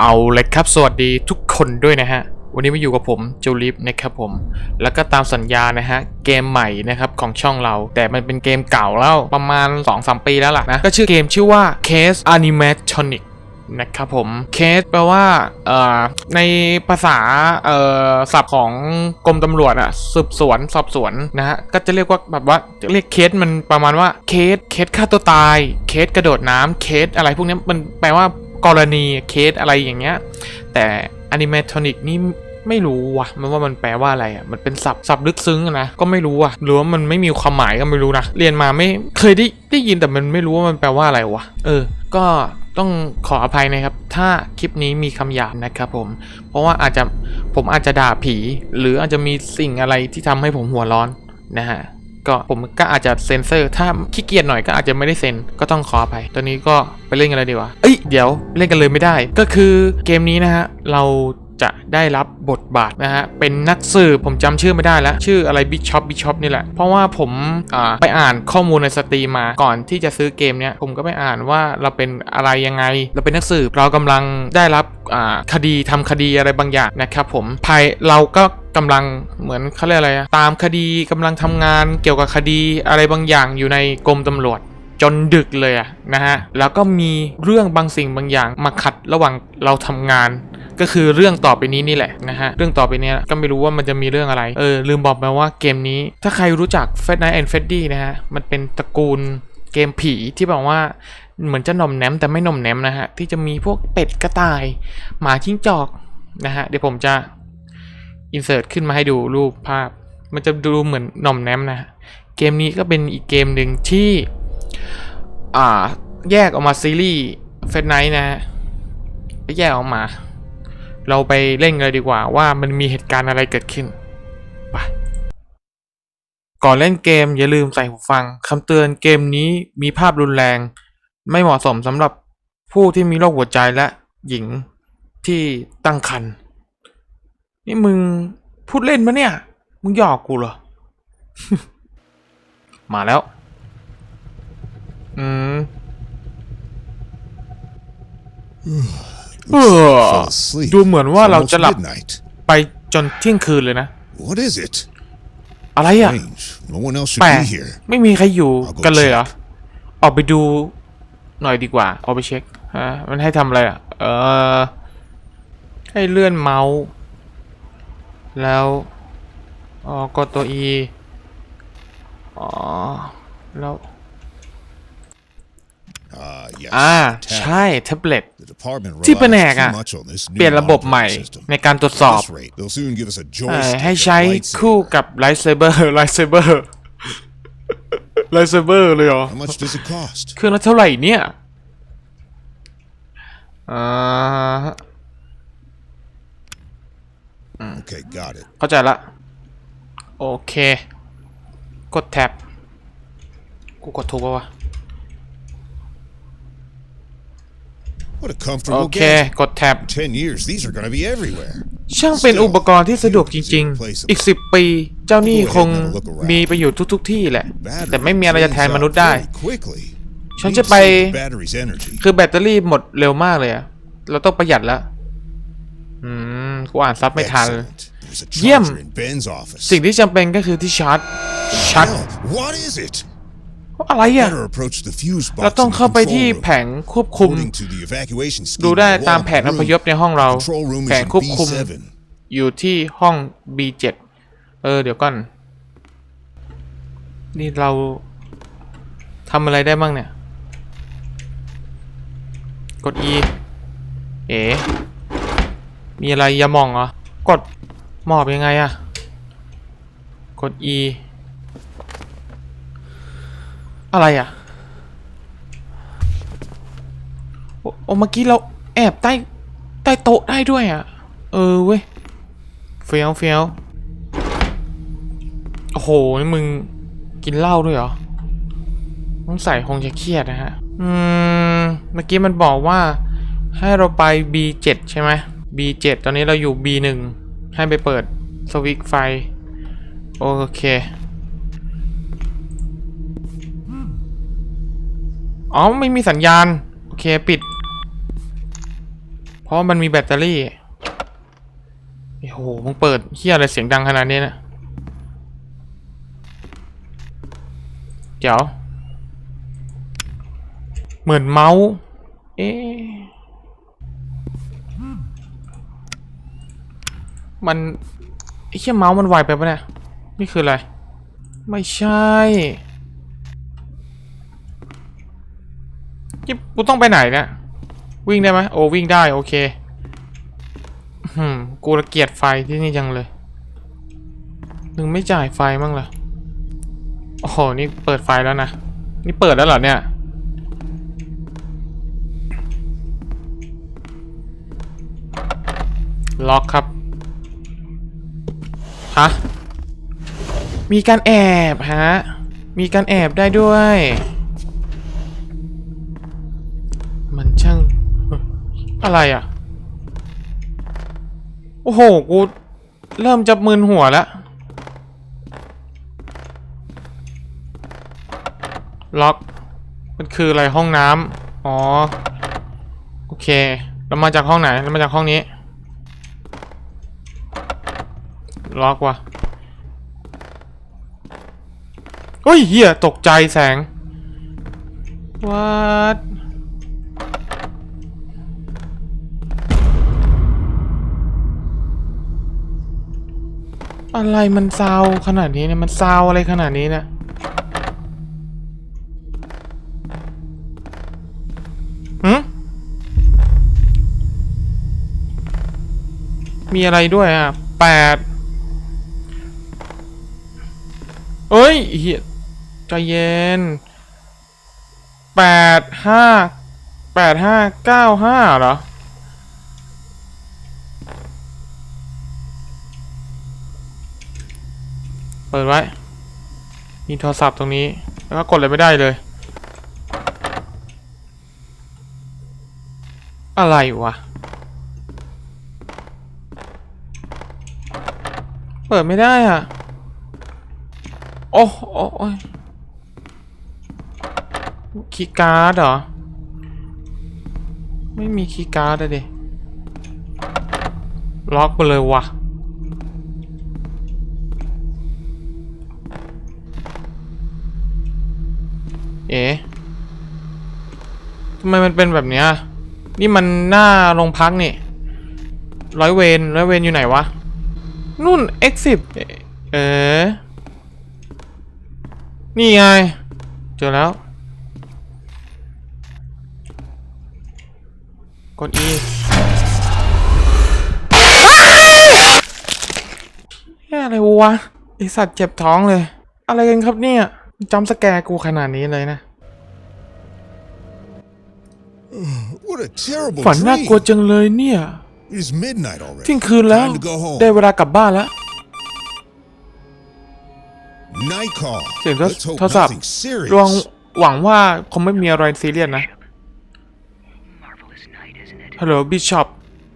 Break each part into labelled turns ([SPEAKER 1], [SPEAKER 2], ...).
[SPEAKER 1] เอาเลยครับสวัสดีทุกคนด้วยนะฮะ วันนี้มาอยู่กับผมจูลิฟนะครับผม แล้วก็ตามสัญญานะฮะ เกมใหม่นะครับของช่องเรา แต่มันเป็นเกมเก่าแล้วประมาณ 2-3 ปีแล้วล่ะนะ ก็ชื่อเกมชื่อว่า Case Animatronic นะครับผมเคสแปลว่าในภาษาศัพท์ของกรมตำรวจอะสืบสวนสอบสวนนะฮะก็จะเรียกว่าแบบว่าเรียกเคสมันประมาณว่าเคสเคสฆ่าตัวตาย เคสกระโดดน้ำเคสอะไรพวกนี้มันแปลว่า กรณีเคสอะไรอย่างเงี้ย แต่อนิเมทรอนิกนี่ไม่รู้ว่ะ มันว่ามันแปลว่าอะไรอะ มันเป็นศัพท์ศัพท์ลึกซึ้งนะ ก็ไม่รู้อะ หรือว่ามันไม่มีความหมายก็ไม่รู้นะ เรียนมาไม่เคยได้ได้ยินแต่มันไม่รู้ว่ามันแปลว่าอะไรวะ เออ ก็ต้องขออภัยนะครับ ถ้าคลิปนี้มีคำหยาบนะครับผม เพราะว่าอาจจะผมอาจจะด่าผี หรืออาจจะมีสิ่งอะไรที่ทำให้ผมหัวร้อนนะฮะ ก็ผมก็อาจจะเซ็นเซอร์ ถ้าขี้เกียจหน่อยก็อาจจะไม่ได้เซ็นก็ต้องขออภัยตอนนี้ก็ไปเล่นกันเลยดีกว่าเอ้ยเดี๋ยวเล่นกันเลยไม่ได้ ก็คือเกมนี้นะฮะเราจะได้รับบทบาทนะฮะ เป็นนักสืบผมจำชื่อไม่ได้แล้ว ชื่ออะไรบิชอปบิชอปนี่แหละ เพราะว่าผมอ่าไปอ่านข้อมูลในสตรีมาก่อนที่จะซื้อเกมเนี้ยผมก็ไปอ่านว่าเราเป็นอะไรยังไง เราเป็นนักสืบเรากำลังได้รับอ่าคดีทำคดีอะไรบางอย่างนะครับผมภายเราก็ กำลังเหมือนเขาเรียกอะไรอะตามคดีกำลังทำงานเกี่ยวกับคดีอะไรบางอย่างอยู่ในกรมตำรวจจนดึกเลยอะนะฮะ แล้วก็มีเรื่องบางสิ่งบางอย่างมาขัดระหว่างเราทำงาน ก็คือเรื่องต่อไปนี้นี่แหละนะฮะ เรื่องต่อไปนี้ก็ไม่รู้ว่ามันจะมีเรื่องอะไร เออ ลืมบอกไปว่าเกมนี้ ถ้าใครรู้จัก f a t Night and Freddy นะฮะ มันเป็นตระกูลเกมผีที่แบบว่าเหมือนจะหน่อมแนมแต่ไม่หน่อมแนมนะฮะ ที่จะมีพวกเป็ดกระต่าย หมาจิ้งจอกนะฮะ เดี๋ยวผมจะ อินเสิร์ตขึ้นมาให้ดูรูปภาพ มันจะดูเหมือนหน่อมแนมนะฮะเกมนี้ก็เป็นอีกเกมหนึ่งที่อ่าแยกออกมาซีรีส์เฟสไนท์นะฮะแยกออกมา เราไปเล่นกันเลยดีกว่าว่ามันมีเหตุการณ์อะไรเกิดขึ้นไปก่อนเล่นเกมอย่าลืมใส่หูฟังคำเตือนเกมนี้มีภาพรุนแรง ไม่เหมาะสมสำหรับผู้ที่มีโรคหัวใจและหญิงที่ตั้งครรภ์ นี่มึงพูดเล่นมะเนี่ย มึงหยอกกูเหรอ มาแล้ว อืมเออ
[SPEAKER 2] fell asleep.
[SPEAKER 1] ดูเหมือนว่า
[SPEAKER 2] It's
[SPEAKER 1] เราจะ
[SPEAKER 2] almost
[SPEAKER 1] หลับ
[SPEAKER 2] midnight.
[SPEAKER 1] ไปจนเที่ยงคืนเลยนะ
[SPEAKER 2] What is it?
[SPEAKER 1] อะไรอะ
[SPEAKER 2] Strange. No one else should
[SPEAKER 1] แปลก
[SPEAKER 2] be here.
[SPEAKER 1] ไม่มีใครอยู่
[SPEAKER 2] I'll go
[SPEAKER 1] กันเลยเหรอ ออกไปดูหน่อยดีกว่า ออกไปเช็คฮะมันให้ทำอะไรอะ เออ ให้เลื่อนเมาส์ แล้วอ๋อกดตัว E อ๋อ แล้ว
[SPEAKER 2] Ah, yes.
[SPEAKER 1] อ่า
[SPEAKER 2] tab.
[SPEAKER 1] ใช่แท็บเล็ต
[SPEAKER 2] The department
[SPEAKER 1] ที่แผน
[SPEAKER 2] relies
[SPEAKER 1] ก
[SPEAKER 2] too
[SPEAKER 1] อะ
[SPEAKER 2] much on this
[SPEAKER 1] เปลี่ยน
[SPEAKER 2] new
[SPEAKER 1] ระบบใหม่
[SPEAKER 2] monitoring system.
[SPEAKER 1] ในการตรวจส
[SPEAKER 2] At
[SPEAKER 1] อบ
[SPEAKER 2] this rate, they'll soon give us a
[SPEAKER 1] เอ่อ
[SPEAKER 2] joystick
[SPEAKER 1] ให้
[SPEAKER 2] and
[SPEAKER 1] ใช้
[SPEAKER 2] lightsaber.
[SPEAKER 1] คู่กับไลท์เซเบอร์ไลท์เซเบอร์ไลท์เซเบอร์เลยเหรอ
[SPEAKER 2] How much does it cost?
[SPEAKER 1] เครื่องละเท่าไหร่เนี่ยอ่า
[SPEAKER 2] Okay, got it.
[SPEAKER 1] เข้าใจละ โอเค กดแท็บ กูกดถูกปะวะ
[SPEAKER 2] What a
[SPEAKER 1] โอ
[SPEAKER 2] comfortable
[SPEAKER 1] เค
[SPEAKER 2] gadget.
[SPEAKER 1] กดแท็บ
[SPEAKER 2] Ten years, these are gonna be everywhere.
[SPEAKER 1] ช่างเป็นอุปกรณ์ที่สะดวกจริง ๆ อีกสิบปี เจ้านี่คงมีไปอยู่ทุก ๆ ที่แหละ แต่ไม่มีอะไรจะแทนมนุษย์ได้
[SPEAKER 2] Very quickly.
[SPEAKER 1] ฉัน
[SPEAKER 2] Need
[SPEAKER 1] จะ
[SPEAKER 2] to
[SPEAKER 1] ไป
[SPEAKER 2] save the battery's energy.
[SPEAKER 1] คือแบตเตอรี่หมดเร็วมากเลยอะเราต้องประหยัดแล้วอืม กูอ่านซับไม่ทัน
[SPEAKER 2] Excellent. There's a
[SPEAKER 1] Yum.
[SPEAKER 2] charger in Ben's office.
[SPEAKER 1] สิ่งที่จำเป็นก็คือที่ชาร์จชาร์จ
[SPEAKER 2] Hell, what is it?
[SPEAKER 1] อะไรอะ
[SPEAKER 2] Better approach the fuse box
[SPEAKER 1] เราต้อง
[SPEAKER 2] in the
[SPEAKER 1] เข้าไปที่
[SPEAKER 2] control
[SPEAKER 1] แผ
[SPEAKER 2] room.
[SPEAKER 1] งควบคุม
[SPEAKER 2] According to the evacuation scheme
[SPEAKER 1] ดูได้
[SPEAKER 2] on the
[SPEAKER 1] ตาม
[SPEAKER 2] wall
[SPEAKER 1] แผ
[SPEAKER 2] in
[SPEAKER 1] น
[SPEAKER 2] the
[SPEAKER 1] อพยพ
[SPEAKER 2] room,
[SPEAKER 1] ในห้องเรา
[SPEAKER 2] control room
[SPEAKER 1] แผ
[SPEAKER 2] is
[SPEAKER 1] ง
[SPEAKER 2] in
[SPEAKER 1] ควบคุม
[SPEAKER 2] B7.
[SPEAKER 1] อยู่ที่ห้อง B7 เออ เดี๋ยวก่อน นี่เราทำอะไรได้บ้างเนี่ย กด E เอ๋ มีอะไรอย่ามองเหรอกดหมอบยังไงอะกด E อะไรอะโอโอ้เมื่อกี้เราแอบใต้ใต้โต๊ะได้ด้วยอะเออเว้ยเฟี้ยวเฟี้ยวโอ้โหนี่มึงกินเหล้าด้วยเหรอต้องใส่คงจะเครียดนะฮะ อืม เมื่อกี้มันบอกว่าให้เราไป B7 ใช่ไหม B7 ตอนนี้เราอยู่ B1 ให้ไปเปิดสวิตช์ไฟ โอเค อ๋อ ไม่มีสัญญาณ โอเค ปิด เพราะมันมีแบตเตอรี่โอ้โหมึงเปิดเฮียอะไรเสียงดังขนาดนี้นะเดี๋ยว เหมือนเมาส์ เอ๊ะ มันไอ้เหี้ยเมาส์มันไวไปปะเนี่ยนี่คืออะไร ไม่ใช่นี่กูต้องไปไหนเนี่ยวิ่งได้ไหมโอ้วิ่งได้โอเคอืมกูระเกียดไฟที่นี่จังเลยมึงไม่จ่ายไฟมั้งเหรอโอ้โหนี่เปิดไฟแล้วนะนี่เปิดแล้วเหรอเนี่ยล็อกครับะ มีการแอบฮะ มีการแอบได้ด้วย มันช่าง อะไรอะ โอ้โห กูเริ่มจะมึนหัวแล้ว ล็อก มันคืออะไรห้องน้ำอ๋อ โอเคเรามาจากห้องไหนเรามาจากห้องนี้ ล็อกว่ะเฮ้ยเหี้ยตกใจแสงวัดอะไรมันซาวขนาดนี้เนี่ยมันซาวอะไรขนาดนี้เนี่ยหืมมีอะไรด้วยอะแปด เอ้ยเฮียใจเย็นแปดห้าแปดห้าเก้าห้าเหรอเปิดไว้ มีโทรศัพท์ตรงนี้ แล้วก็กดอะไรไม่ได้เลย อะไรวะ เปิดไม่ได้อะ อ้โอ้โอ้ยคีย์การ์ดเหรอ ไม่มีคีย์การ์ดอะดิล็อกไปเลยวะเอ๊ะทำไมมันเป็นแบบเนี้ย นี่มันหน้าโรงพักนี่ ร้อยเวรร้อยเวรอยู่ไหนวะ นู่น X10 เอ๋ นี่ไง เจอแล้ว กด E แย่อะไรวะไอสัตว์เจ็บท้องเลย อะไรกันครับเนี่ยจำสแกร์กูขนาดนี้เลยนะ
[SPEAKER 2] What a terrible
[SPEAKER 1] ฝันน่ากลัว
[SPEAKER 2] dream.
[SPEAKER 1] จังเลยเนี่ย
[SPEAKER 2] It is midnight already.
[SPEAKER 1] เที่ยงคืนแล้ว
[SPEAKER 2] Time to go home.
[SPEAKER 1] ได้เวลากลับบ้านแล้ว
[SPEAKER 2] Night call.
[SPEAKER 1] เสียงโทร
[SPEAKER 2] Let's hope
[SPEAKER 1] โทรศัพท์
[SPEAKER 2] nothing serious.
[SPEAKER 1] ลองหวังว่าคงไม่มีอะไรซีเรียสนะ
[SPEAKER 3] Marvelous night, isn't it?
[SPEAKER 1] ฮัลโหลบิชอป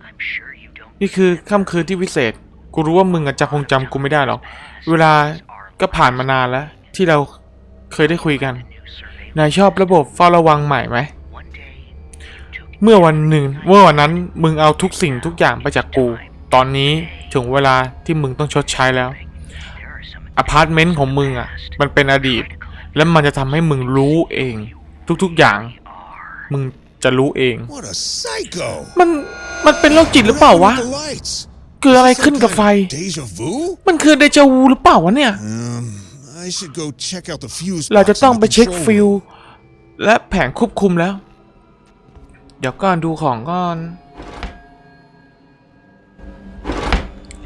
[SPEAKER 3] I'm sure you don't
[SPEAKER 1] นี่คือค่ำคืนที่วิเศษ กูรู้ว่ามึงอาจจะคงจำกูไม่ได้หรอก เวลาก็ผ่านมานานแล้ว ที่เราเคยได้คุยกัน
[SPEAKER 3] new survey.
[SPEAKER 1] นายชอบระบบเฝ้าระวังใหม่ไหม
[SPEAKER 3] One day, you took
[SPEAKER 1] เมื่อวันหนึ่ง เมื่อวันนั้นมึงเอาทุกสิ่งทุกอย่างไปจากกู ตอนนี้ถึงเวลาที่มึงต้องชดใช้แล้ว
[SPEAKER 3] there are some
[SPEAKER 1] อพาร์ตเมนต์ของมึงอะ มันเป็นอดีต และมันจะทำให้มึงรู้เอง ทุกๆอย่าง
[SPEAKER 3] are
[SPEAKER 1] มึงจะรู้เอง
[SPEAKER 2] What a psycho.
[SPEAKER 1] มัน มันเป็นโรคจิตหรือเปล่าวะ
[SPEAKER 2] What happened with the lights?
[SPEAKER 1] เกิดอะไร
[SPEAKER 2] Some
[SPEAKER 1] ขึ้นกับ
[SPEAKER 2] kind
[SPEAKER 1] ไฟ
[SPEAKER 2] of Deja vu?
[SPEAKER 1] มันคือเดจาวูหรือเปล่าวะเนี่ย
[SPEAKER 2] Um, I should go check out the fuse
[SPEAKER 1] เรา
[SPEAKER 2] box
[SPEAKER 1] จะ
[SPEAKER 2] in
[SPEAKER 1] ต้อง
[SPEAKER 2] the
[SPEAKER 1] ไปเช็ค
[SPEAKER 2] control
[SPEAKER 1] ฟิล
[SPEAKER 2] room.
[SPEAKER 1] และแผงควบคุมแล้ว เดี๋ยวก่อนดูของก่อน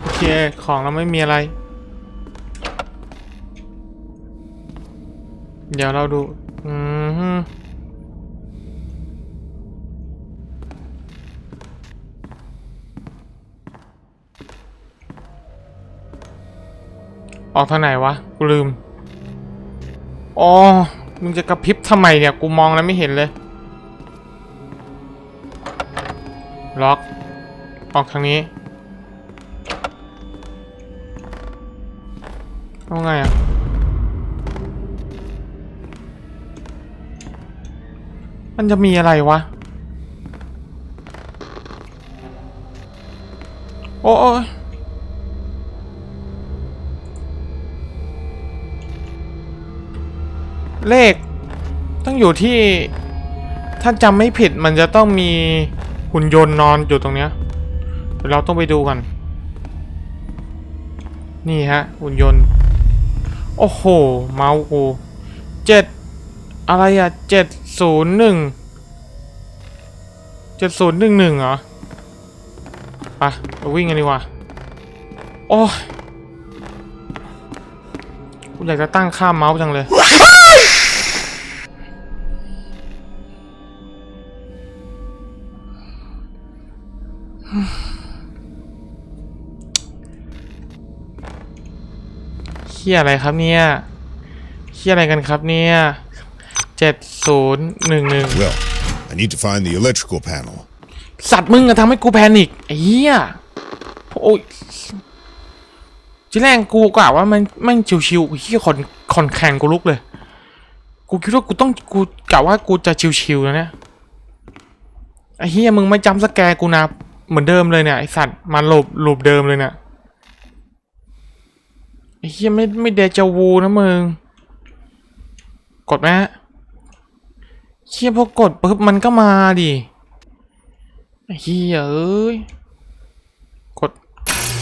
[SPEAKER 1] โอเค ของเราไม่มีอะไร เดี๋ยวเราดู อืมฮึออกทางไหนวะ กูลืม อ๋อ มึงจะกระพริบทำไมเนี่ย กูมองแล้วไม่เห็นเลย ล็อก ออกทางนี้ เอาไงอะ มันจะมีอะไรวะโอ้โอ้ยเลข ต้องอยู่ที่ ถ้าจำไม่ผิดมันจะต้องมีหุ่นยนต์นอนอยู่ตรงเนี้ยเดี๋ยวเราต้องไปดูกัน นี่ฮะ หุ่นยนต์ โอ้โห เมาส์กูเจ็ดอะไรอะเจ็ด ศูนย์หนึ่งเจ็ดศูนย์หนึ่งหนึ่งเหรอไปวิ่งกันดีกว่า โอ้ยกูอยากจะตั้งค่าเมาส์จังเลย เฮียอะไรครับเนี่ยเฮียอะไรกันครับเนี่ย เจ็ดศูนย์หนึ่งหนึ่ง
[SPEAKER 2] Well, I need to find the electrical panel.
[SPEAKER 1] สัตว์มึงอะทำให้กูแพนิคไอ้เหี้ยโอ้ยทีแรกกูกะว่ามันแม่งชิวๆเฮียคอนคอนแข่งกูลุกเลย กูคิดว่ากูต้องกูกะว่ากูจะชิวๆแล้วเนี่ยไอ้เฮียมึงไม่จำสแกร์กูนะเหมือนเดิมเลยเนี่ยไอสัตว์มาหลบหลบเดิมเลยเนี่ยไอ้เฮียไม่ไม่เดจาวูนะมึง กดไหมฮะ เฮียพอกดปุ๊บมันก็มาดิไอ้เฮียเอ้ย กด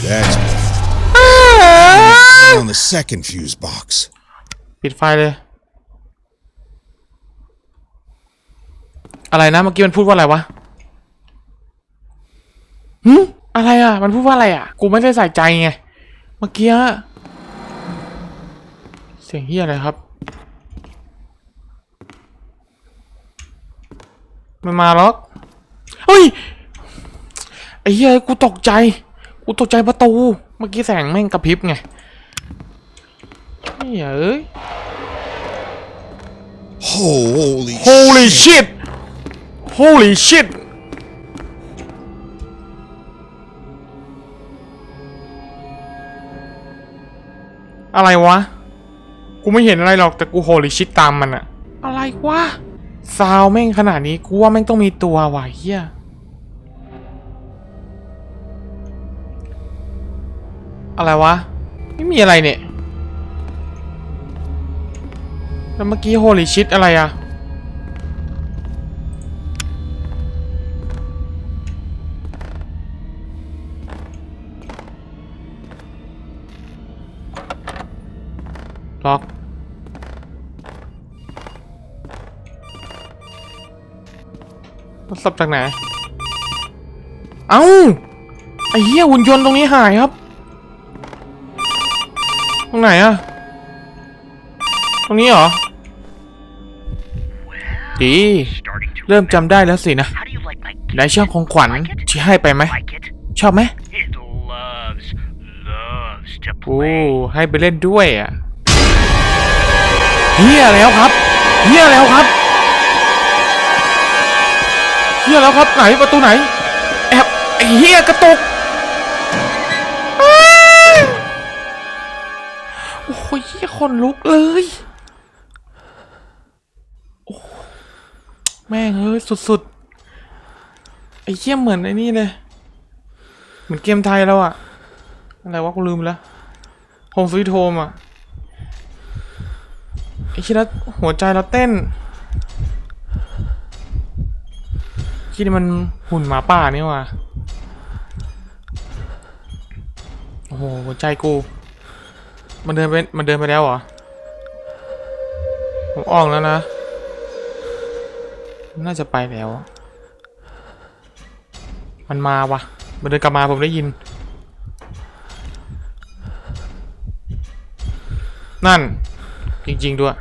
[SPEAKER 2] That's on the second fuse box.
[SPEAKER 1] ปิดไฟเลย อะไรนะเมื่อกี้มันพูดว่าอะไรวะหึอะไรอะ มันพูดว่าอะไรอะ กูไม่ได้ใส่ใจไง เมื่อกี้อะเสียงเฮียอะไรครับ ไม่มาหรอกเฮ้ยไอ้เหี้ยกูตกใจ กูตกใจประตู เมื่อกี้แสงแม่งกระพริบไงเฮ้ยเอ้ย
[SPEAKER 2] Holy,
[SPEAKER 1] Holy
[SPEAKER 2] shit.
[SPEAKER 1] shit Holy shit อะไรวะ กูไม่เห็นอะไรหรอกแต่กู Holy shit ตามมันอะอะไรวะ ซาวแม่งขนาดนี้กูว่าแม่งต้องมีตัวว่ะเฮียอะไรวะ ไม่มีอะไรเนี่ย แล้วเมื่อกี้ Holy shit อะไรอะล็อก โทรศัพท์จากไหน เอ้า ไอ้เหี้ยหุ่นยนต์ตรงนี้หายครับ ตรงไหนอะตรงนี้เหรอ ดี
[SPEAKER 3] Starting to
[SPEAKER 1] เริ่มจำได้แล้วสินะ
[SPEAKER 3] How do you like my
[SPEAKER 1] ในช่องของขวัญ
[SPEAKER 3] Like it?
[SPEAKER 1] ที่ให้ไปไหม
[SPEAKER 3] Like it?
[SPEAKER 1] ชอบไหม
[SPEAKER 3] It loves, loves to
[SPEAKER 1] โอ้
[SPEAKER 3] play.
[SPEAKER 1] ให้ไปเล่นด้วยอะเฮียแล้วครับเฮียแล้วครับ เฮียแล้วครับไหนประตูไหน แอบไอ้เฮียกระตุกโอ้ยเฮียคนลุกเลยแม่งเอ้ยสุดๆไอ้เฮียเหมือนไอ้นี่เลยเหมือนเกมไทยแล้วอะอะไรวะกูลืมแล้วโฮมสวีทโฮมอะไอ้คิดแล้วหัวใจเราเต้น คิดนี่มันหุ่นหมาป่านี่ว่ะโอ้โหใจกู มันเดินไปมันเดินไปแล้วเหรอ ผมออกแล้วนะ น่าจะไปแล้ว มันมาวะมันเดินกลับมาผมได้ยิน นั่น จริง ๆ ด้วย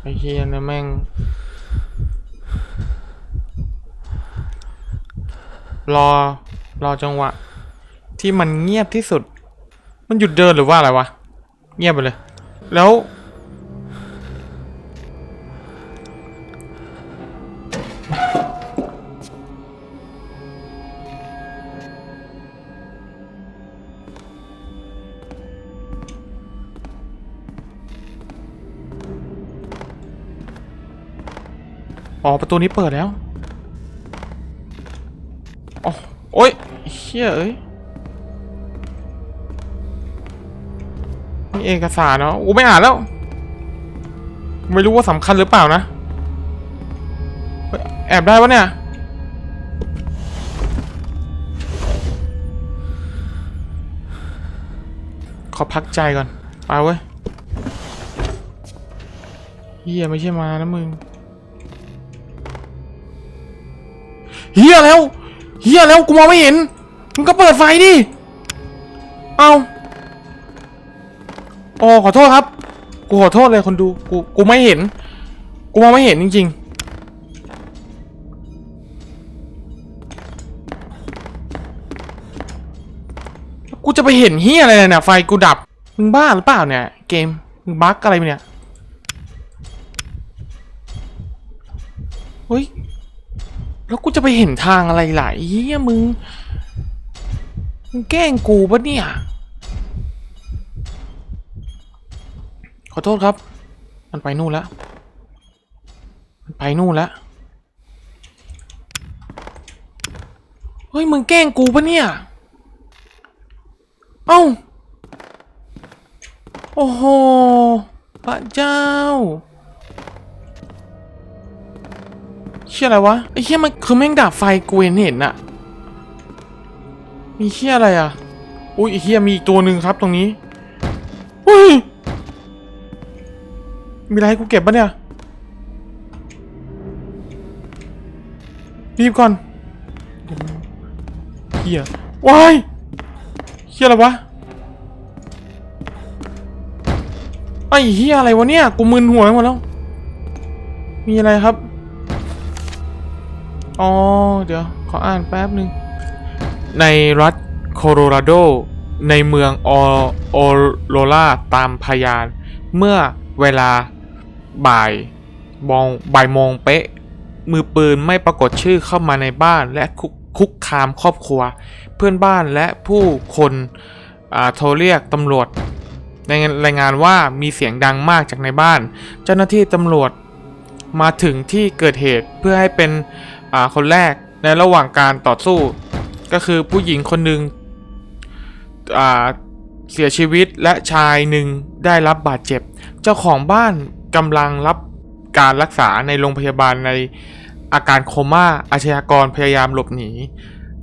[SPEAKER 1] ไอ้เฮียนี่แม่ง รอ รอจังหวะ ที่มันเงียบที่สุด มันหยุดเดินหรือว่าอะไรวะ เงียบไปเลย แล้ว อ๋อ ประตูนี้เปิดแล้ว อ๋อโอ๊ยเชี่ยเอ้ยนี่เอกสารเนาะอูไม่อ่านแล้ว ไม่รู้ว่าสำคัญหรือเปล่านะ แอบได้ปะเนี่ยขอพักใจก่อนไปเว้ยเฮียไม่ใช่มานะมึงเฮียแล้ว เฮียแล้วกูมองไม่เห็น มึงก็เปิดไฟดิ เอาอ๋อขอโทษครับ กูขอโทษเลยคนดู กู กูไม่เห็น กูมองไม่เห็นจริง ๆ กูจะไปเห็นเฮียอะไรเนี่ยไฟกูดับ มึงบ้าหรือเปล่าเนี่ย เกม มึงบั๊กอะไรเนี่ย เฮ้ย แล้วกูจะไปเห็นทางอะไรล่ะเฮียมึง มึงแกล้งกูปะเนี่ย ขอโทษครับ มันไปนู่นแล้วมันไปนู่นแล้วเฮ้ย มึงแกล้งกูปะเนี่ย เอ้า โอ้โห พระเจ้า เชี่ยอะไรวะไอ้เชี่ยมันคือแม่งดับไฟกูเห็นเห็นอะมีเชี่ยอะไรอะอุ้ยไอ้เชี่ยมีอีกตัวหนึ่งครับตรงนี้อุ้ยมีอะไรให้กูเก็บปะเนี่ยรีบก่อนเฮียว้ายเฮียอะไรวะไอ้เฮียอะไรวะเนี่ย กูมึนหัวหมดแล้ว มีอะไรครับ อ๋อ เดี๋ยว ขออ่านแป๊บหนึ่ง ในรัฐโคโลราโด ในเมืองออโอโรราตามพยาน เมื่อเวลาบ่ายมองบ่ายโมงเป๊ะ มือปืนไม่ปรากฏชื่อเข้ามาในบ้านและคุกคุกคามครอบครัว เพื่อนบ้านและผู้คนอ่าโทรเรียกตำรวจในรายงานว่ามีเสียงดังมากจากในบ้าน เจ้าหน้าที่ตำรวจมาถึงที่เกิดเหตุเพื่อให้เป็น อ่าคนแรกในระหว่างการต่อสู้ ก็คือผู้หญิงคนหนึ่งอ่าเสียชีวิตและชายหนึ่งได้รับบาดเจ็บ เจ้าของบ้านกำลังรับการรักษาในโรงพยาบาลในอาการโคม่าอาชญากรพยายามหลบหนี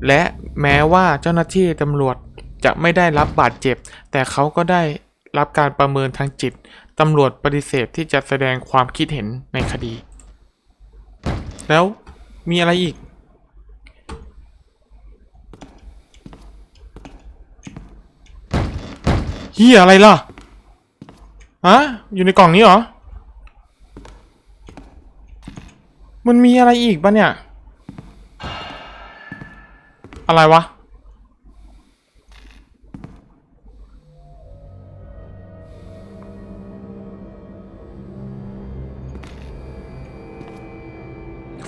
[SPEAKER 1] และแม้ว่าเจ้าหน้าที่ตำรวจจะไม่ได้รับบาดเจ็บ แต่เขาก็ได้รับการประเมินทางจิตตำรวจปฏิเสธที่จะแสดงความคิดเห็นในคดี แล้ว มีอะไรอีก เฮียอะไรล่ะฮะอยู่ในกล่องนี้เหรอ มันมีอะไรอีกปะเนี่ย อะไรวะ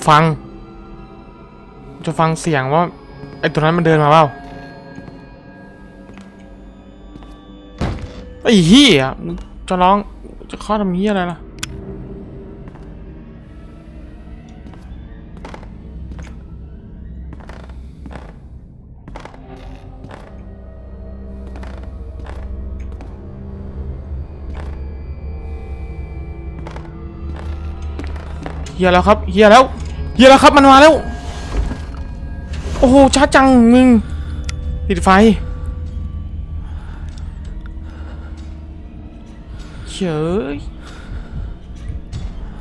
[SPEAKER 1] ฟัง จะฟังเสียงว่าไอ้ตัวนั้นมันเดินมาเปล่าไอ้เหี้ยจะร้องจะข้อทำเหี้ยอะไรล่ะเฮียแล้วครับเฮียแล้วเฮียแล้วครับมันมาแล้ว อ้โหช้าจังมึงปิดไฟเฉย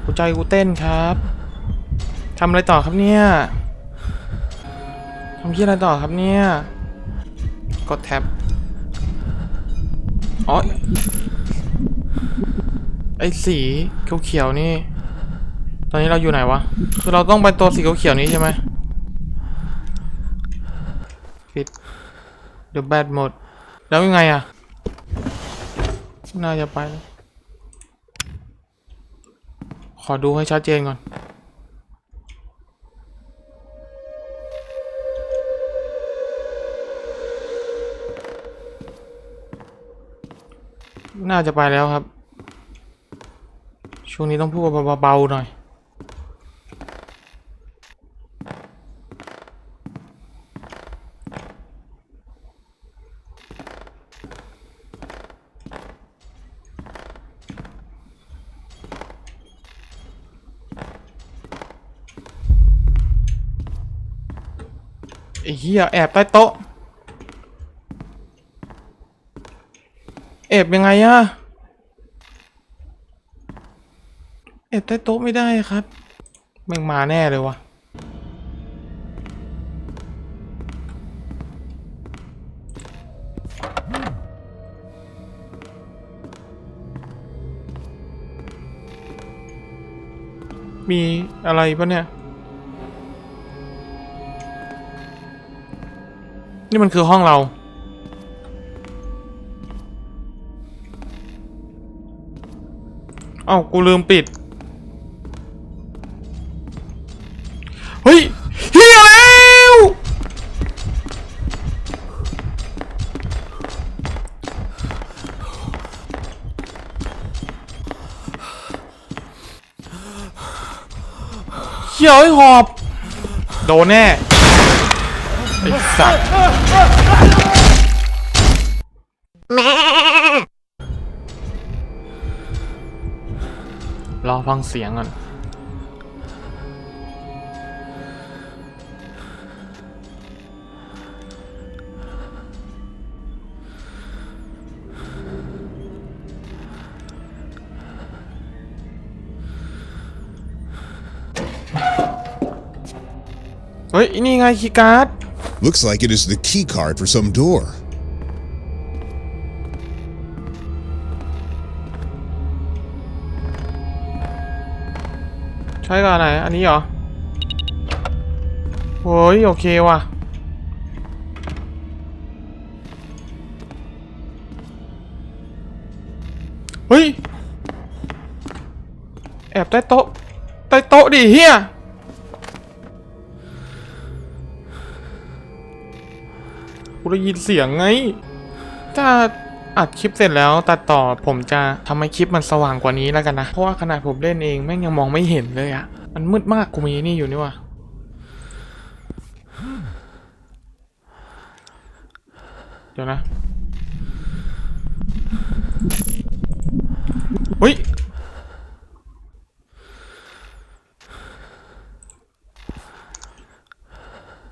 [SPEAKER 1] หัวใจกูเต้นครับทำอะไรต่อครับเนี่ยทำเฮียอะไรต่อครับเนี่ย กดแท็บอ๋อไอ้สีเขียวๆนี่ ตอนนี้เราอยู่ไหนวะ คือเราต้องไปตัวสีเขียวๆนี้ใช่ไหม ปิดเดี๋ยวแบตหมด แล้วยังไงอะน่าจะไปแล้วขอดูให้ชัดเจนก่อน น่าจะไปแล้วครับ ช่วงนี้ต้องพูดเบาๆหน่อย ไอ้เหี้ยแอบใต้โต๊ะแอบยังไงอะแอบใต้โต๊ะไม่ได้ครับแม่งมาแน่เลยวะมีอะไรปะเนี่ย นี่มันคือห้องเรา เอ้า กูลืมปิด เฮ้ยเฮียแล้วเฮียไอ้หอบ โดนแน่ ไอ้สัตว์รอฟังเสียงก่อนเฮ้ยนี่ไงคีย์การ์ด
[SPEAKER 2] Looks like it is the key card for some door.
[SPEAKER 1] ใช้กับอะไรอันนี้เหรอโอ้ยโอเคว่ะ เฮ้ย แอบใต้โต๊ะ ใต้โต๊ะดิเฮีย กูได้ยินเสียงไงถ้าอัดคลิปเสร็จแล้วตัดต่อผมจะทำให้คลิปมันสว่างกว่านี้แล้วกันนะ เพราะว่าขนาดผมเล่นเองแม่งยังมองไม่เห็นเลยอะมันมืดมากกูมีนี่อยู่นี่ว่ะเดี๋ยวนะเฮ้ย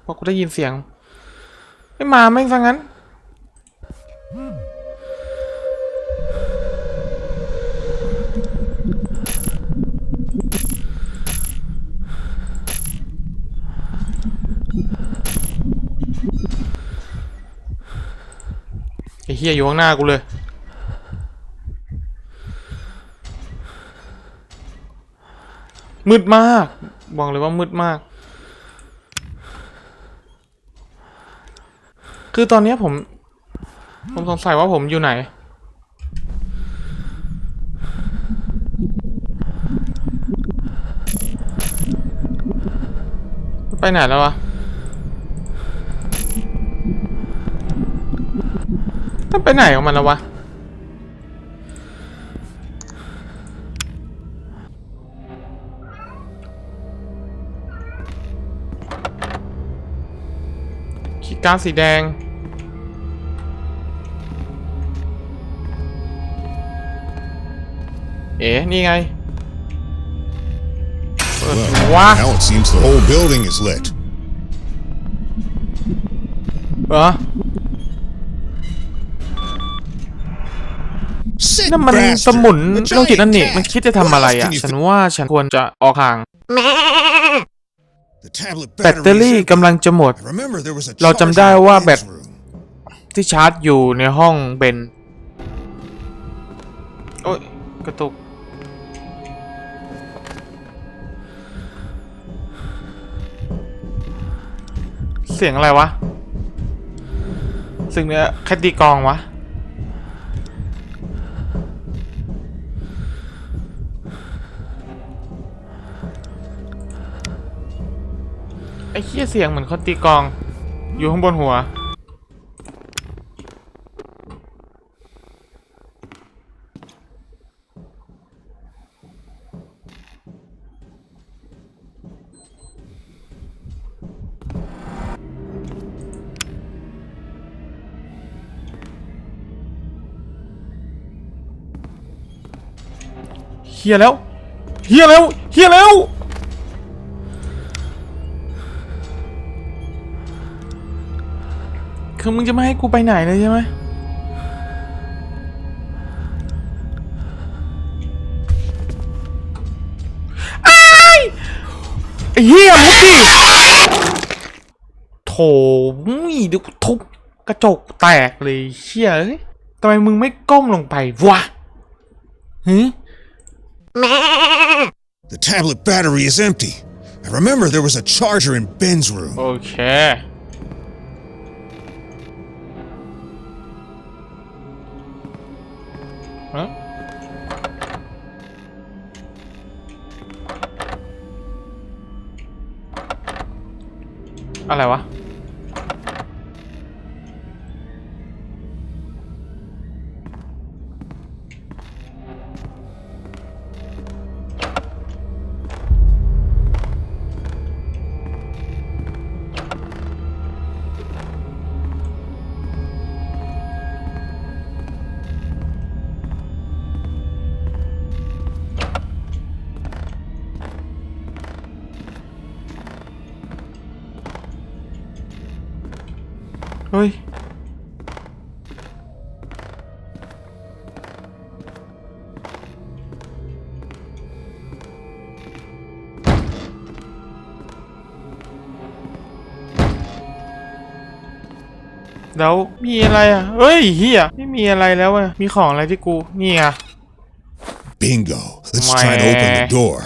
[SPEAKER 1] พอกูได้ยินเสียง ไม่มาแม่งซะงั้น ไอ้เฮียอยู่ข้างหน้ากูเลยมืดมาก บอกเลยว่ามืดมาก คือตอนนี้ผม ผมสงสัยว่าผมอยู่ไหน ไปไหนแล้ววะมันไปไหนของมันแล้ววะ การดสีแดง เอ๋นี่ไงเปิด
[SPEAKER 2] Well,
[SPEAKER 1] วะ
[SPEAKER 2] now it seems the whole building is lit.
[SPEAKER 1] เหรอ
[SPEAKER 2] Sick
[SPEAKER 1] นั่นมัน
[SPEAKER 2] bastard!
[SPEAKER 1] สมุน
[SPEAKER 2] A
[SPEAKER 1] โรคจิตนั่น
[SPEAKER 2] giant
[SPEAKER 1] นี่มัน
[SPEAKER 2] cat!
[SPEAKER 1] คิดจะทำอะไร
[SPEAKER 2] What else
[SPEAKER 1] อะ
[SPEAKER 2] can you
[SPEAKER 1] ฉัน
[SPEAKER 2] think?
[SPEAKER 1] ว่าฉันควรจะออกห่าง
[SPEAKER 2] The tablet
[SPEAKER 1] แบตเตอรี่
[SPEAKER 2] batteries are-
[SPEAKER 1] กำลังจะหมด
[SPEAKER 2] I remember there was a
[SPEAKER 1] เราจำได้
[SPEAKER 2] charger in
[SPEAKER 1] ว่า
[SPEAKER 2] Ben's
[SPEAKER 1] แบต
[SPEAKER 2] room.
[SPEAKER 1] ที่ชาร์จอยู่ในห้องเบนโอ้ยกระตุก เสียงอะไรวะ สิ่งเนี้ยแคดดีกองวะ ไอ้เหี้ยเสียงเหมือนคนตีกอง อยู่ข้างบนหัว เฮียแล้ว เฮียแล้ว เฮียแล้ว คือมึงจะไม่ให้กูไปไหนเลยใช่ไหมอ้ายไอ้เหี้ยมุดดิโถมึงเดี๋ยวกูทุบกระจกแตกเลยเชี่ยเอ้ยทำไมมึงไม่ก้มลงไปวะฮึ
[SPEAKER 2] The tablet battery is empty. I remember there was a charger in Ben's room.
[SPEAKER 1] โอเค อะไรวะ เฮ้ย แล้วมีอะไรอะ เฮ้ยเฮียไม่มีอะไรแล้วอะ มีของอะไรที่กู นี่ไง
[SPEAKER 2] Bingo. Let's try to open the
[SPEAKER 1] Meh.
[SPEAKER 2] door.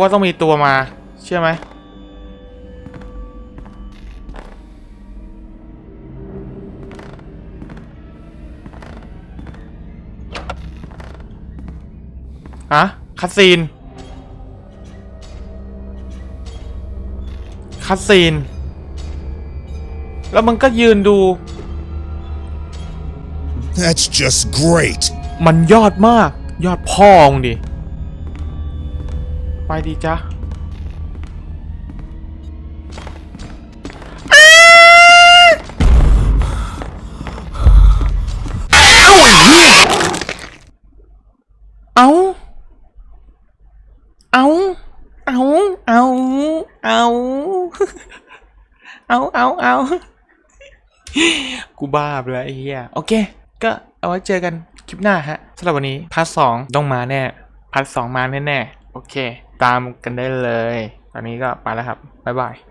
[SPEAKER 1] ว่าต้องมีตัวมา เชื่อไหมฮะคัสซีน คัสซีน แล้วมันก็ยืนดู
[SPEAKER 2] That's just great.
[SPEAKER 1] มันยอดมาก ยอดพ่อมึงดิ ไปดีจ้ะเอาเอา เอา เอา เอา เอา เอา เอา กูบ้าไปแล้วไอ้เหี้ย โอเค ก็เอาไว้เจอกันคลิปหน้าฮะสำหรับวันนี้พาร์ทสองต้องมาแน่พาร์ทสองมาแน่ๆ โอเค ตามกันได้เลย ตอนนี้ก็ไปแล้วครับ บ๊ายบาย